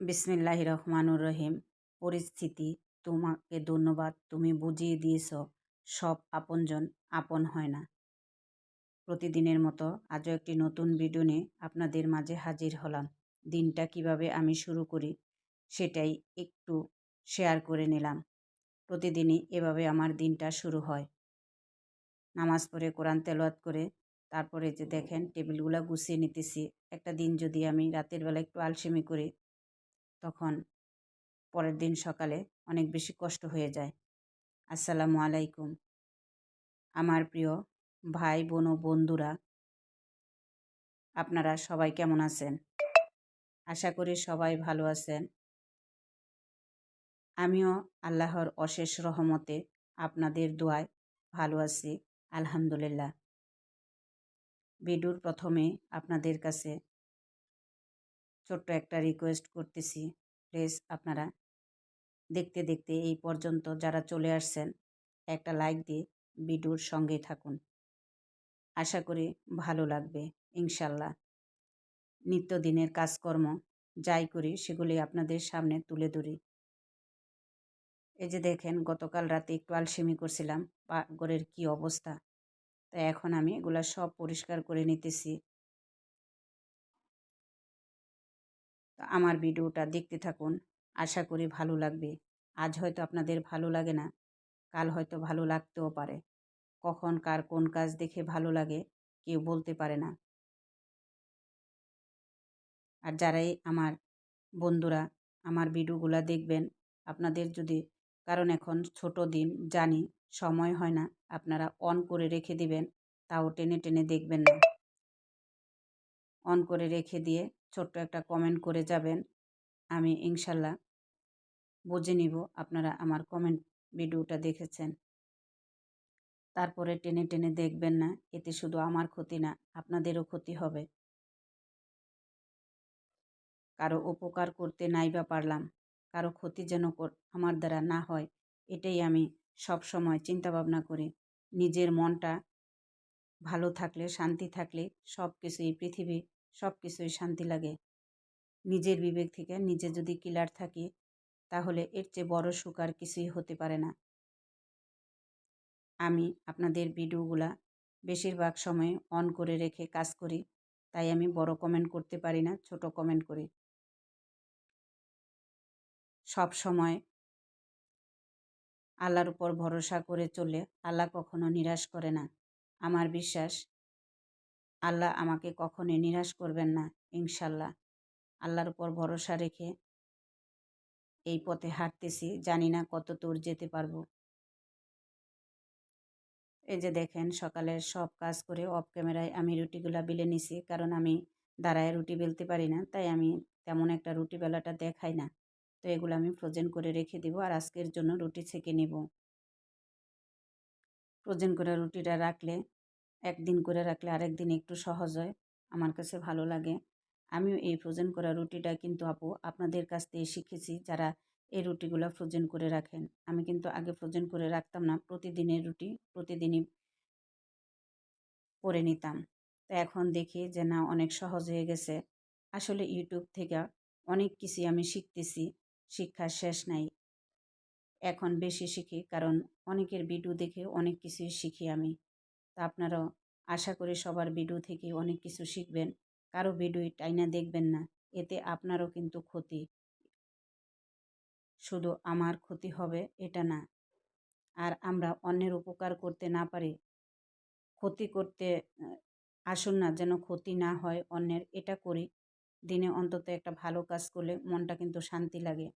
বিসমিল্লাহ রহমানুর রহিম। পরিস্থিতি, তোমাকে ধন্যবাদ, তুমি বুঝিয়ে দিয়েছ, সব আপনজন আপন হয় না। প্রতিদিনের মতো আজও একটি নতুন ভিডিও নিয়ে আপনাদের মাঝে হাজির হলাম। দিনটা কীভাবে আমি শুরু করি, সেটাই একটু শেয়ার করে নিলাম। প্রতিদিনই এভাবে আমার দিনটা শুরু হয়। নামাজ পড়ে কোরআন তেলাওয়াত করে, তারপরে যে দেখেন, টেবিলগুলো গুছিয়ে নিতেছি। একটা দিন যদি আমি রাতের বেলা একটু আলসেমি করি তখন পরের দিন সকালে অনেক বেশি কষ্ট হয়ে যায়। আসসালামু আলাইকুম। আমার প্রিয় ভাই, বোন ও বন্ধুরা, আপনারা সবাই কেমন আছেন? আশা করি সবাই ভালো আছেন। আমিও আল্লাহর অশেষ রহমতে আপনাদের দোয়ায় ভালো আছি, আলহামদুলিল্লাহ। ভিডিওর প্রথমে আপনাদের কাছে ছোট্ট একটা রিকোয়েস্ট করতেছি। প্লিজ আপনারা দেখতে দেখতে এই পর্যন্ত যারা চলে আসছেন, একটা লাইক দিয়ে ভিডিওর সঙ্গে থাকুন। আশা করি ভালো লাগবে, ইনশাল্লাহ। নিত্যদিনের কাজকর্ম যাই করি, সেগুলি আপনাদের সামনে তুলে ধরি। এই যে দেখেন, গতকাল রাতে একটু আলসেমি করছিলাম পাকঘরের কি অবস্থা। তাই এখন আমি এগুলা সব পরিষ্কার করে নিতেছি। আমার ভিডিওটা দেখতে থাকুন। আশা করি ভালো লাগবে। আজ হয়তো আপনাদের ভালো লাগে না। কাল হয়তো ভালো লাগতেও পারে। কখন কার কোন কাজ দেখে ভালো লাগে, কেউ বলতে পারে না। আর যারাই আমার বন্ধুরা আমার ভিডিওগুলো দেখবেন, আপনাদের যদি, কারণ এখন ছোট দিন, জানি সময় হয় না, আপনারা অন করে রেখে দিবেন, তাও টেনে টেনে দেখবেন না। অন করে রেখে দিয়ে ছোট্ট একটা কমেন্ট করে যাবেন। আমি ইনশাল্লাহ বুঝে নিব আপনারা আমার কমেন্ট ভিডিওটা দেখেছেন। তারপরে টেনে টেনে দেখবেন না, এতে শুধু আমার ক্ষতি না, আপনাদেরও ক্ষতি হবে। কারও উপকার করতে নাই বা পারলাম, কারও ক্ষতি যেন আমার দ্বারা না হয়, এটাই আমি সব সময় চিন্তা ভাবনা করি। নিজের মনটা ভালো থাকলে, শান্তি থাকলে সব কিছুই পৃথিবী সব কিছুই শান্তি লাগে। নিজের বিবেক থেকে নিজে যদি কিলার থাকি, তাহলে এর চেয়ে বড় সুখ আর কিছুই হতে পারে না। আমি আপনাদের ভিডিওগুলা বেশিরভাগ সময় অন করে রেখে কাজ করি, তাই আমি বড় কমেন্ট করতে পারি না, ছোট কমেন্ট করি। সব সময় আল্লাহর উপর ভরসা করে চলে আল্লাহ কখনো নিরাশ করে না। আমার বিশ্বাস আল্লাহ আমাকে কখনোই নিরাশ করবেন না, ইনশাল্লাহ। আল্লাহর উপর ভরসা রেখে এই পথে হাঁটতেছি, জানি না কত দূর যেতে পারব। এই যে দেখেন, সকালের সব কাজ করে অফ ক্যামেরায় আমি রুটিগুলা বেলে নিছি, কারণ আমি দাঁড়ায় রুটি বেলতে পারি না, তাই আমি তেমন একটা রুটি বেলাটা দেখাই না। তো এগুলো আমি ফ্রোজেন করে রেখে দিব আর আজকের জন্য রুটি ছেঁকে নেব। ফ্রোজেন করে রুটিটা রাখলে একদিন করে রাখলে আরেক দিন একটু সহজ হয়। আমার কাছে ভালো লাগে। আমিও এই ফ্রোজেন করা রুটিটা কিন্তু আপু, আপনাদের কাছ থেকে শিখেছি যারা এই রুটিগুলো ফ্রোজেন করে রাখেন। আমি কিন্তু আগে ফ্রোজেন করে রাখতাম না, প্রতিদিনের রুটি প্রতিদিনই করে নিতাম। তো এখন দেখি যে না, অনেক সহজ হয়ে গেছে। আসলে ইউটিউব থেকে অনেক কিছু আমি শিখতেছি, শিক্ষার শেষ নাই। এখন বেশি শিখি, কারণ অনেকের ভিডিও দেখে অনেক কিছুই শিখি আমি। তা আপনারাও আশা করি সবার ভিডিও থেকে অনেক কিছু শিখবেন। কারও ভিডিও টাইনা দেখবেন না, এতে আপনারও কিন্তু ক্ষতি। শুধু আমার ক্ষতি হবে এটা না। আর আমরা অন্যের উপকার করতে না পারি, ক্ষতি করতে আসুন না যেন ক্ষতি না হয় অন্যের, এটা করি। দিনে অন্তত একটা ভালো কাজ করলে মনটা কিন্তু শান্তি লাগে।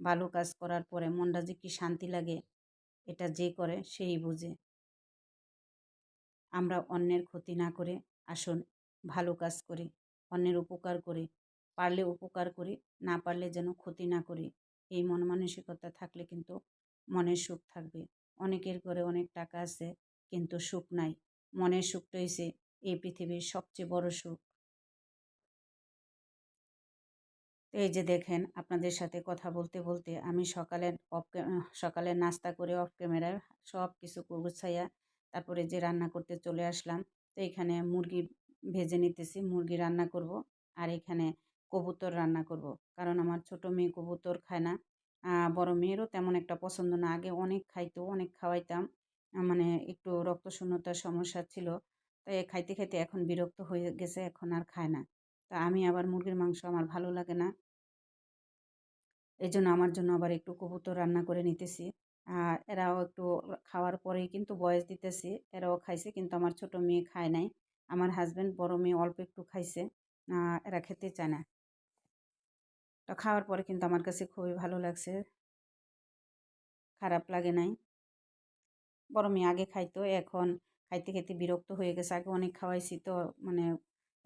ভালো কাজ করার পরে মনটা যে কি শান্তি লাগে, এটা যে করে সেই বুঝে। আমরা অন্যের ক্ষতি না করে আসুন, ভালো কাজ করি, অন্যের উপকার করি, পারলে উপকার করি, না পারলে যেন ক্ষতি না করি। এই মন মানসিকতা থাকলে কিন্তু মনের সুখ থাকবে। অনেকের ঘরে অনেক টাকা আছে, কিন্তু সুখ নাই। মনের সুখটা হয়েছে এই পৃথিবীর সবচেয়ে বড় সুখ। এই যে দেখেন, আপনাদের সাথে কথা বলতে বলতে আমি সকালে অফ সকালে নাস্তা করে অফ ক্যামেরায় সব কিছু গুছাইয়া তারপরে যে রান্না করতে চলে আসলাম, তো এখানে মুরগি ভেজে নিতেছি, মুরগি রান্না করব আর এখানে কবুতর রান্না করব। কারণ আমার ছোট মেয়ে কবুতর খায় না বড় মেয়েরও তেমন একটা পছন্দ না। আগে অনেক খাইতো, অনেক খাওয়াইতাম মানে একটু রক্তশূন্যতার সমস্যা ছিল তাই খাইতে খাইতে এখন বিরক্ত হয়ে গেছে, এখন আর খায় না। তা আমি আবার মুরগির মাংস আমার ভালো লাগে না। এই জন্য আমার জন্য আবার একটু কবুতর রান্না করে নিতেছি। আর এরাও একটু খাওয়ার পরেই কিন্তু বয়স দিতেছি। এরাও খাইছে কিন্তু আমার ছোট মেয়ে খায় নাই। আমার হাজব্যান্ড বড় মেয়ে অল্প একটু খাইছে। এরা খেতে চায় না। তো খাওয়ার পরে কিন্তু আমার কাছে খুবই ভালো লাগছে। খারাপ লাগে নাই। বড় মেয়ে আগে খাইতো, এখন খাইতে খাইতে বিরক্ত হয়ে গেছে। আগে অনেক খাওয়াইছি তো মানে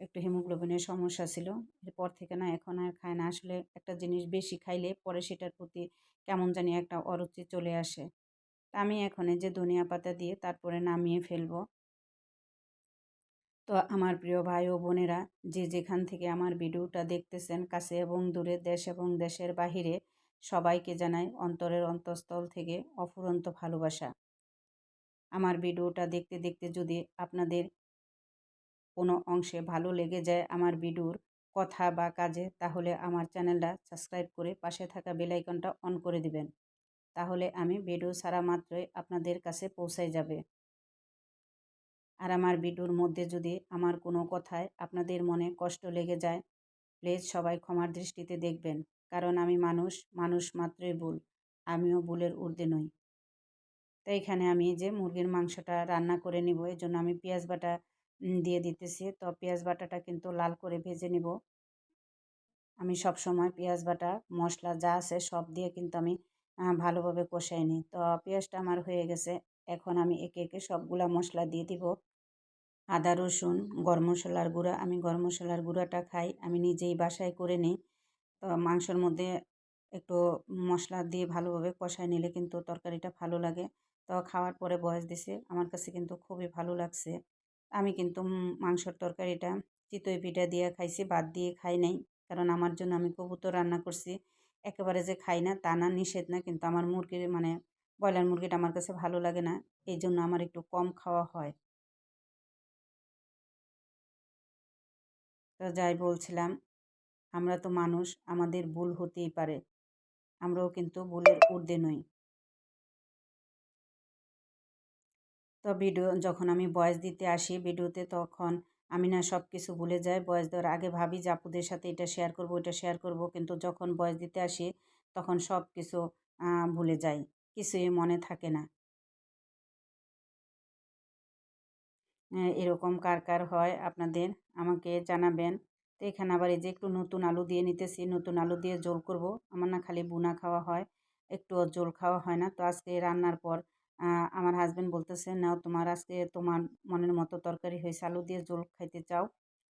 একটু হিমোগ্লোবিনের সমস্যা ছিল। এরপর থেকে না এখন আর খায় না। আসলে একটা জিনিস বেশি খাইলে পরে সেটার প্রতি কেমন জানি একটা অরুচি চলে আসে। আমি এখন যে ধনিয়া পাতা দিয়ে তারপরে নামিয়ে ফেলব। তো আমার প্রিয় ভাই ও বোনেরা, যে যেখান থেকে আমার ভিডিওটা দেখতেছেন, কাছে এবং দূরে, দেশ এবং দেশের বাহিরে, সবাইকে জানাই অন্তরের অন্তঃস্থল থেকে অফুরন্ত ভালোবাসা। আমার ভিডিওটা দেখতে দেখতে যদি আপনাদের কোনো অংশে ভালো লেগে যায় আমার ভিডিওর কথা বা কাজে, তাহলে আমার চ্যানেলটা সাবস্ক্রাইব করে পাশে থাকা বেলাইকনটা অন করে দিবেন। তাহলে আমি ভিডিও ছাড়া মাত্রই আপনাদের কাছে পৌঁছায় যাবে। আর আমার ভিডিওর মধ্যে যদি আমার কোনো কথায় আপনাদের মনে কষ্ট লেগে যায়, প্লিজ সবাই ক্ষমার দৃষ্টিতে দেখবেন, কারণ আমি মানুষ মানুষ মাত্রই ভুল, আমিও ভুলের ঊর্ধ্বে নই। তো এখানে আমি যে মুরগির মাংসটা রান্না করে নিব এই জন্য আমি পেঁয়াজ বাটা দিয়ে দিতেছি। তো পেঁয়াজ বাটাটা কিন্তু লাল করে ভেজে নিব। আমি সব সময় পেঁয়াজ বাটা, মশলা যা আছে সব দিয়ে কিন্তু আমি ভালোভাবে কষাই নিই। তো পেঁয়াজটা আমার হয়ে গেছে। এখন আমি একে একে সবগুলা মশলা দিয়ে দিব। আদা, রসুন, গরম মশলার গুঁড়া, আমি গরম মশলার গুঁড়াটা খাই, আমি নিজেই বাসায় করে নিই। তো মাংসর মধ্যে একটু মশলা দিয়ে ভালোভাবে কষায় নিলে কিন্তু তরকারিটা ভালো লাগে। তো খাওয়ার পরে বয়স দিছে। আমার কাছে কিন্তু খুবই ভালো লাগছে। আমি কিন্তু মাংসর তরকারিটা চিতই পিঠা দিয়ে খাইছি বাদ দিয়ে খাই নাই। কারণ আমার জন্য আমি কবুতর রান্না করছি, একেবারে যে খাই না তা না, নিষেধ না। কিন্তু আমার মুরগির মানে ব্রয়লার মুরগিটা আমার কাছে ভালো লাগে না, এই জন্য আমার একটু কম খাওয়া হয়। তো যাই বলছিলাম, আমরা তো মানুষ, আমাদের ভুল হতেই পারে। আমরাও কিন্তু ভুলের ঊর্ধ্বে নই। তো ভিডিও, যখন আমি বয়স দিতে আসি ভিডিওতে তখন আমি না সব কিছু ভুলে যাই। বয়স দেওয়ার আগে ভাবি যে আপুদের সাথে এটা শেয়ার করব এটা শেয়ার করব। কিন্তু যখন বয়স দিতে আসি তখন সব কিছু ভুলে যাই। কিছুই মনে থাকে না। এরকম কার কার হয় আপনাদের? আমাকে জানাবেন। তো এখানে আবার এই যে একটু নতুন আলু দিয়ে নিতেছি, নতুন আলু দিয়ে জোল করব। আমার না খালি বুনা খাওয়া হয় একটু জোল খাওয়া হয় না। তো আজকে রান্নার পর আমার হাজব্যান্ড বলতেছে, নাও তোমার আজকে তোমার মনের মতো তরকারি হয়েছে আলু দিয়ে জোল খাইতে চাও,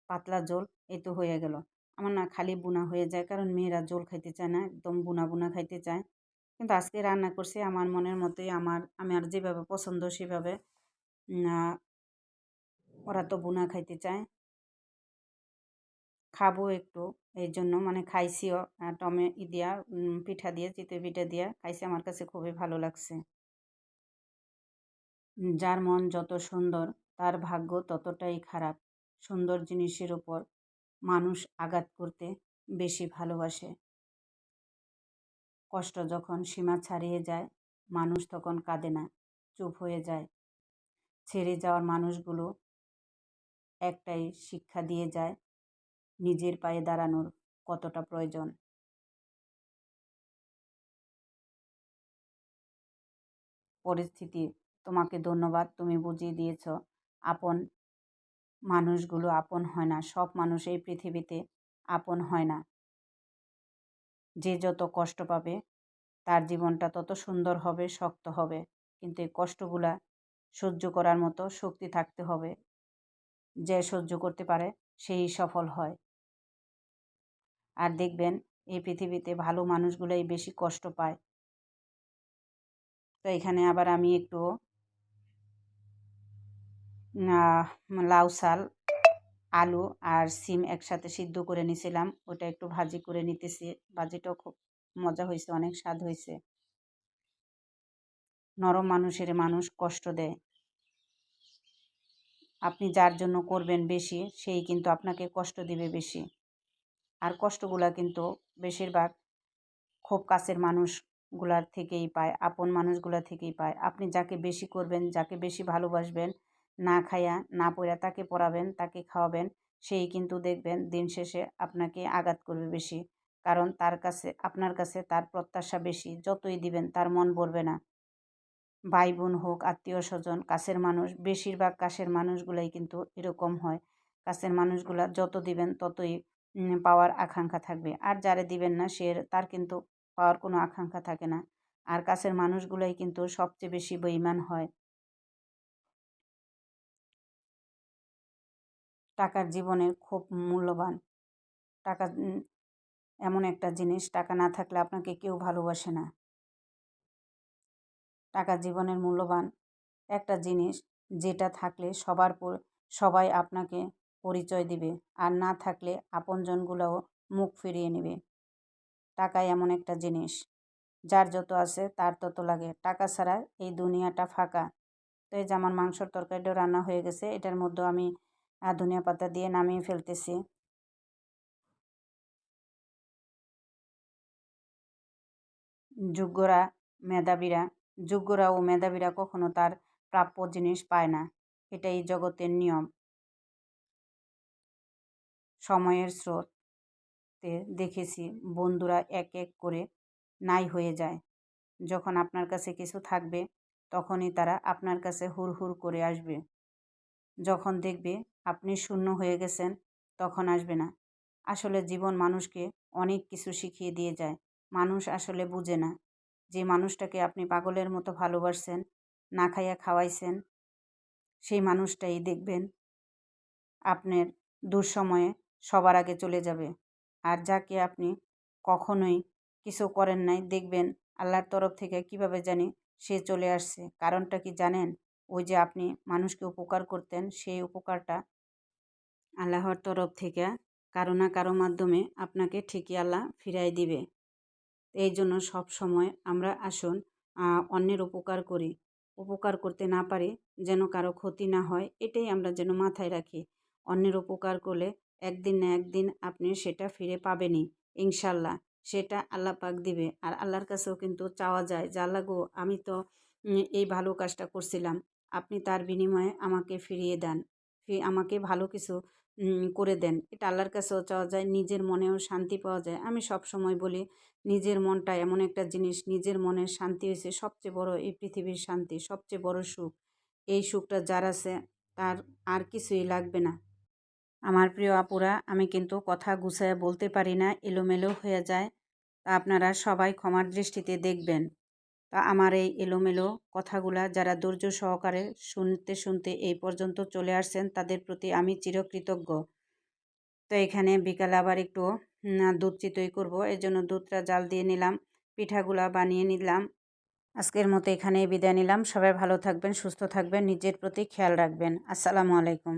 পাতলা জোল এই তো হয়ে গেল। আমার না খালি বুনা হয়ে যায়, কারণ মেয়েরা জোল খাইতে চায় না, একদম বুনা বুনা খাইতে চায়। কিন্তু আজকে রান্না করছি, আমার মনের মতোই, আমার আমার যেভাবে পছন্দ সেভাবে ওরা তো বুনা খাইতে চায়। খাব একটু, এই জন্য মানে খাইছিও টমে দিয়া পিঠা দিয়ে, চিতই পিঠা দিয়া, খাইছি, আমার কাছে খুবই ভালো লাগছে। যার মন যত সুন্দর, তার ভাগ্য ততটাই খারাপ। সুন্দর জিনিসের ওপর মানুষ আঘাত করতে বেশি ভালোবাসে। কষ্ট যখন সীমা ছাড়িয়ে যায়, মানুষ তখন কাঁদে না, চুপ হয়ে যায়। ছেড়ে যাওয়ার মানুষগুলো একটাই শিক্ষা দিয়ে যায়, নিজের পায়ে দাঁড়ানোর কতটা প্রয়োজন। পরিস্থিতি তোমাকে ধন্যবাদ, তুমি বুঝিয়ে দিয়েছ। আপন মানুষগুলো আপন হয় না, সব মানুষ এই পৃথিবীতে আপন হয় না। যে যত কষ্ট পাবে, তার জীবনটা তত সুন্দর হবে, শক্ত হবে। কিন্তু এই কষ্টগুলা সহ্য করার মতো শক্তি থাকতে হবে, যে সহ্য করতে পারে সেই সফল হয়। আর দেখবেন, এই পৃথিবীতে ভালো মানুষগুলোই বেশি কষ্ট পায়। তো এখানে আবার আমি একটু লাউ, শাল, আলু আর সিম একসাথে সিদ্ধ করে নিয়েছিলাম ওটা একটু ভাজি করে নিতেছি। ভাজিটাও খুব মজা হয়েছে অনেক স্বাদ হয়েছে নরম মানুষের মানুষ কষ্ট দেয়। আপনি যার জন্য করবেন বেশি, সেই কিন্তু আপনাকে কষ্ট দিবে বেশি। আর কষ্টগুলা কিন্তু বেশিরভাগ খুব কাছের মানুষগুলার থেকেই পায়, আপন মানুষগুলা থেকেই পায়। আপনি যাকে বেশি করবেন, যাকে বেশি ভালোবাসবেন না খাইয়া, না পড়া তাকে পড়াবেন, তাকে খাওয়াবেন, সেই কিন্তু দেখবেন দিন শেষে আপনাকে আঘাত করবে বেশি। কারণ তার কাছে, আপনার কাছে তার প্রত্যাশা বেশি, যতই দিবেন তার মন ভরবে না। ভাই বোন হোক আত্মীয় স্বজন কাছের মানুষ, বেশিরভাগ কাছের মানুষগুলাই কিন্তু এরকম হয়। কাছের মানুষগুলা যত দিবেন ততই পাওয়ার আকাঙ্ক্ষা থাকবে। আর যারে দিবেন না, সে তার কিন্তু পাওয়ার কোনো আকাঙ্ক্ষা থাকে না। আর কাছের মানুষগুলাই কিন্তু সবচেয়ে বেশি বেইমান হয়। টাকার জীবনের খুব মূল্যবান। টাকা এমন একটা জিনিস, টাকা না থাকলে আপনাকে কেউ ভালোবাসে না। টাকা জীবনের মূল্যবান একটা জিনিস, যেটা থাকলে সবার পর, সবাই আপনাকে পরিচয় দিবে। আর না থাকলে আপনজনগুলোও মুখ ফিরিয়ে নেবে। টাকা এমন একটা জিনিস, যার যত আছে তার তত লাগে। টাকা ছাড়া এই দুনিয়াটা ফাঁকা। তো এই যে আমার মাংসর তরকারিটাও রান্না হয়ে গেছে, এটার মধ্যে আমি ধনিয়া পাতা দিয়ে নামিয়ে ফেলতেছি। যোগ্যরা মেধাবীরা যোগ্যরা ও মেধাবীরা কখনো তার প্রাপ্য জিনিস পায় না। এটাই জগতের নিয়ম। সময়ের স্রোতে দেখেছি বন্ধুরা এক এক করে নাই হয়ে যায়। যখন আপনার কাছে কিছু থাকবে, তখনই তারা আপনার কাছে হুর হুর করে আসবে। যখন দেখবে আপনি শূন্য হয়ে গেছেন, তখন আসবে না। আসলে জীবন মানুষকে অনেক কিছু শিখিয়ে দিয়ে যায়। মানুষ আসলে বুঝে না। যে মানুষটাকে আপনি পাগলের মতো ভালোবাসছেন, না খাইয়া খাওয়াইছেন, সেই মানুষটাই দেখবেন আপনার দুঃসময়ে সবার আগে চলে যাবে। আর যাকে আপনি কখনোই কিছু করেন নাই, দেখবেন আল্লাহর তরফ থেকে কীভাবে জানি সে চলে আসছে। কারণটা কি জানেন? ওই যে আপনি মানুষকে উপকার করতেন, সেই উপকারটা আল্লাহর তরফ থেকে কারও না কারও মাধ্যমে আপনাকে ঠিকই আল্লাহ ফিরাই দিবে। এই জন্য সব সময় আমরা আসুন অন্যের উপকার করি। উপকার করতে না পারি, যেন কারও ক্ষতি না হয়, এটাই আমরা যেন মাথায় রাখি। অন্যের উপকার করলে একদিন না একদিন আপনি সেটা ফিরে পাবেনই ইনশাল্লাহ সেটা আল্লাহ পাক দিবে। আর আল্লাহর কাছেও কিন্তু চাওয়া যায় যা, আল্লাহ গো, আমি তো এই ভালো কাজটা করছিলাম। আপনি তার বিনিময়ে আমাকে ফিরিয়ে দেন। আমাকে ভালো কিছু করে দেন। এটা আল্লাহর কাছেও চাওয়া যায়, নিজের মনেও শান্তি পাওয়া যায়। আমি সব সময় বলি, নিজের মনটা এমন একটা জিনিস, নিজের মনের শান্তি হয়েছে সবচেয়ে বড় এই পৃথিবীর শান্তি, সবচেয়ে বড় সুখ। এই সুখটা যার আছে, তার আর কিছুই লাগবে না। আমার প্রিয় আপুরা, আমি কিন্তু কথা গুছায় বলতে পারি না, এলোমেলো হয়ে যায়। তা আপনারা সবাই ক্ষমার দৃষ্টিতে দেখবেন। তা আমার এই এলোমেলো কথাগুলা যারা ধৈর্য সহকারে শুনতে শুনতে এই পর্যন্ত চলে আসছেন, তাদের প্রতি আমি চিরকৃতজ্ঞ। তো এখানে বিকালে আবার একটু দুধ চিতই করব। এই জন্য দুধটা জাল দিয়ে নিলাম, পিঠাগুলা বানিয়ে নিলাম। আজকের মতো এখানে বিদায় নিলাম। সবাই ভালো থাকবেন, সুস্থ থাকবেন, নিজের প্রতি খেয়াল রাখবেন। আসসালামু আলাইকুম।